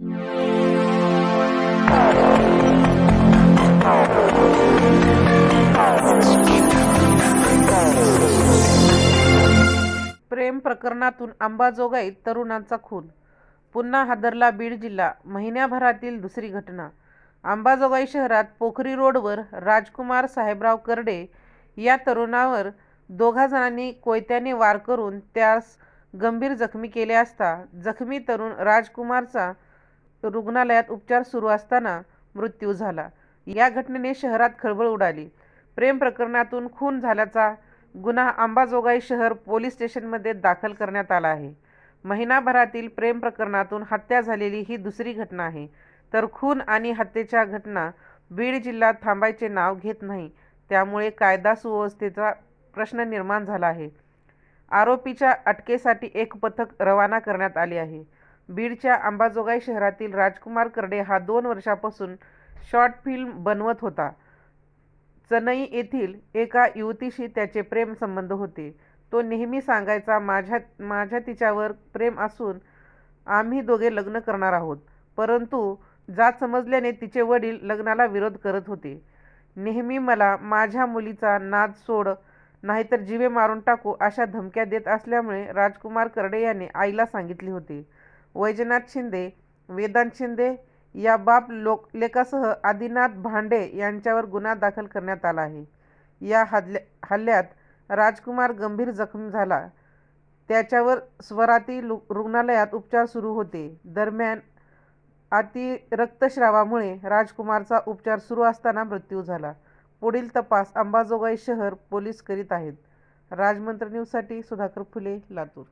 प्रेम प्रकरणातून अंबाजोगाईत तरुणांचा खून. पुन्हा हादरला बीड जिल्हा महिन्याभरातील दुसरी घटना. अंबाजोगाई शहरात पोखरी रोडवर राजकुमार साहेबराव करडे या तरुणावर दोघा जणांनी कोयत्याने वार करून त्यास गंभीर जखमी केले असता जखमी तरुण राजकुमारचा रुग्णालयात उपचार सुरू असताना मृत्यू झाला. या घटनेने शहरात खळबळ उडाली. प्रेम प्रकरणातून खून झाल्याचा गुन्हा अंबाजोगाई शहर पोलीस स्टेशनमध्ये दाखल करण्यात आला आहे. महिनाभरातील प्रेम प्रकरणातून हत्या झालेली ही दुसरी घटना आहे. तर खून आणि हत्येच्या घटना बीड जिल्ह्यात थांबायचे नाव घेत नाही. त्यामुळे कायदा सुव्यवस्थेचा प्रश्न निर्माण झाला आहे. आरोपीच्या अटकेसाठी एक पथक रवाना करण्यात आले आहे. बीडच्या अंबाजोगाई शहरातील राजकुमार कर्डे हा दोन वर्षापासून शॉर्ट फिल्म बनवत होता. चनई येथील एका युवतीशी त्याचे प्रेम संबंध होते. तो नेहमी सांगायचा माझ्या माझ्या तिच्यावर प्रेम असून आम्ही दोघे लग्न करणार आहोत. परंतु जात समजल्याने तिचे वडील लग्नाला विरोध करत होते. नेहमी मला माझ्या मुलीचा नाद सोड नाहीतर जिवे मारून टाकू अशा धमक्या देत असल्यामुळे राजकुमार कर्डे याने आईला सांगितले होते. वैजनाथ शिंदे वेदांत शिंदे या बाप लोक लेखासह आदिनाथ भांडे यांच्यावर गुन्हा दाखल करण्यात आला आहे. या हल्ल्या हल्ल्यात राजकुमार गंभीर जखमी झाला. त्याच्यावर स्वराती लु रुग्णालयात उपचार सुरू होते. दरम्यान अति रक्तस्रावामुळे राजकुमारचा उपचार सुरू असताना मृत्यू झाला. पुढील तपास अंबाजोगाई शहर पोलीस करीत आहेत. राजमंत्र न्यूजसाठी सुधाकर फुले लातूर.